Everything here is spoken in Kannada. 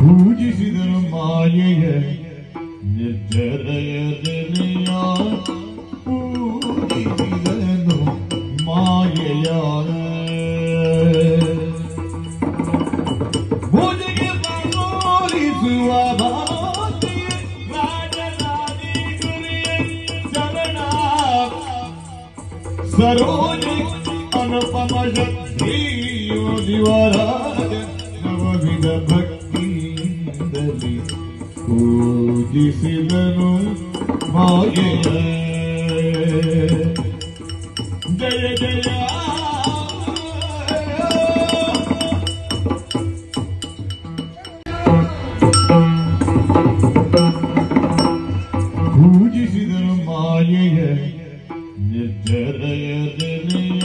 ಪೂಜಿಸಿದರು ಮಾಯೆಯ ನಿರ್ಜರಯದನೆಯ ಪೂಜಿಸಿದನು ಮಾಯೆಯ ಪೂಜೆಗೆ ಶರಣ ಸರೋಜಿ ಅನುಪಮ ಶಕ್ತಿಯೋ ದಿವರಾಜ ನವವಿಧ ಭಕ್ತಿಯಿಂದಲಿ ಪೂಜಿಸಿದನು ಮಾಯೆಯ ಜಯ ಜಯ ಪೂಜಿಸಿದನು ಮಾಯೆಯ ನಿರ್ಜರಯದನೆಯ